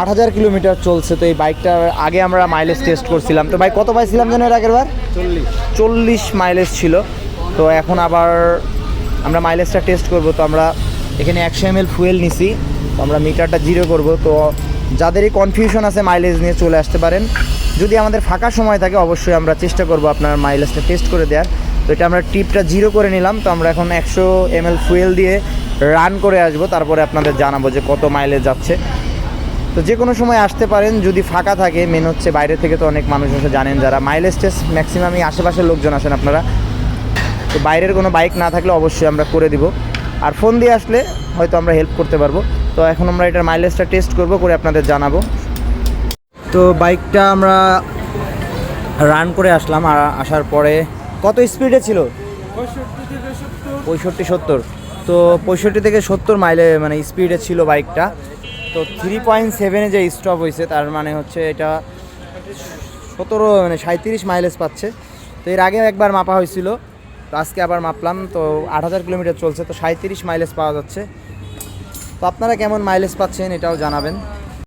আট হাজার কিলোমিটার চলছে তো এই বাইকটার আগে আমরা মাইলেজ টেস্ট করছিলাম। তো ভাই কত পাইছিলাম যেন এর আগের বার? চল্লিশ। চল্লিশ মাইলেজ ছিল। তো এখন আবার আমরা মাইলেজটা টেস্ট করব। তো আমরা এখানে একশো এম এল ফুয়েল নিছি। তো আমরা মিটারটা জিরো করব। তো যাদেরই কনফিউশন আছে মাইলেজ নিয়ে চলে আসতে পারেন। যদি আমাদের ফাঁকা সময় থাকে অবশ্যই আমরা চেষ্টা করব আপনার মাইলেজটা টেস্ট করে দেওয়ার। তো এটা আমরা টিপটা জিরো করে নিলাম। তো আমরা এখন একশো এম এল ফুয়েল দিয়ে রান করে আসব। তারপরে আপনাদের জানাব যে কত মাইলেজ যাচ্ছে। তো যে কোনো সময় আসতে পারেন, যদি ফাঁকা থাকে মেন হচ্ছে বাইরে থেকে তো অনেক মানুষ এসে জানেন যারা মাইলেজ টেস্ট ম্যাক্সিমামই আশেপাশের লোকজন আসেন আপনারা। তো বাইরের কোনো বাইক না থাকলে অবশ্যই আমরা করে দিব। আর ফোন দিয়ে আসলে হয়তো আমরা হেল্প করতে পারব। তো এখন আমরা এটার মাইলেজটা টেস্ট করব, করে আপনাদের জানাব। তো বাইকটা আমরা রান করে আসলাম, আর আসার পরে কত স্পিডে ছিল? পঁয়ষট্টি সত্তর। তো পঁয়ষট্টি থেকে সত্তর মাইলে মানে স্পিডে ছিল বাইকটা তো থ্রি পয়েন্ট সেভেনে যে স্টপ হয়েছে, তার মানে হচ্ছে এটা সতেরো মানে সাঁত্রিশ মাইলেজ পাচ্ছে। তো এর আগে একবার মাপা হয়েছিল, তো আজকে আবার মাপলাম, তো আট হাজার কিলোমিটার চলছে, তো সাঁত্রিশ মাইলেজ পাওয়া যাচ্ছে। তো আপনারা কেমন মাইলেজ পাচ্ছেন এটাও জানাবেন।